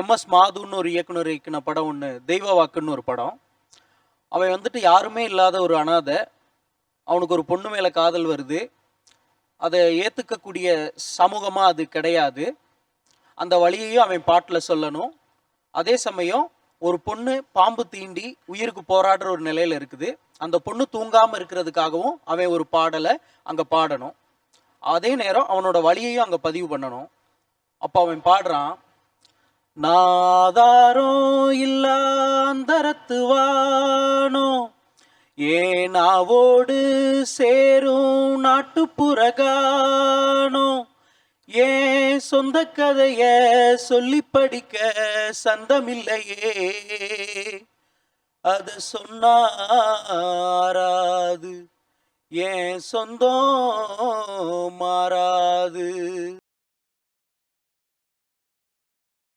MS மாதுன்னு ஒரு இயக்குனர் இயக்குன படம் ஒன்று தெய்வ வாக்குன்னு ஒரு படம். அவன் வந்துட்டு யாருமே இல்லாத ஒரு அனாதை. அவனுக்கு ஒரு பொண்ணு மேலே காதல் வருது. அதை ஏற்றுக்கக்கூடிய சமூகமாக அது கிடையாது. அந்த வழியையும் அவன் பாட்டில் சொல்லணும். அதே சமயம் ஒரு பொண்ணு பாம்பு தீண்டி உயிருக்கு போராடுற ஒரு நிலையில் இருக்குது. அந்த பொண்ணு தூங்காமல் இருக்கிறதுக்காகவும் அவன் ஒரு பாடலை அங்கே பாடணும். அதே நேரம் அவனோட வழியையும் அங்கே பதிவு பண்ணணும். அப்போ அவன் பாடுறான். நாதாரோ இல்லாந்தரத்து வானோ ஏனாவோடு சேரும் நாட்டுப்புறகானோ. ஏன் சொந்த கதைய சொல்லி படிக்க சந்தமில்லையே அது சொன்னாராது. ஏன் சொந்தம் மாறாது.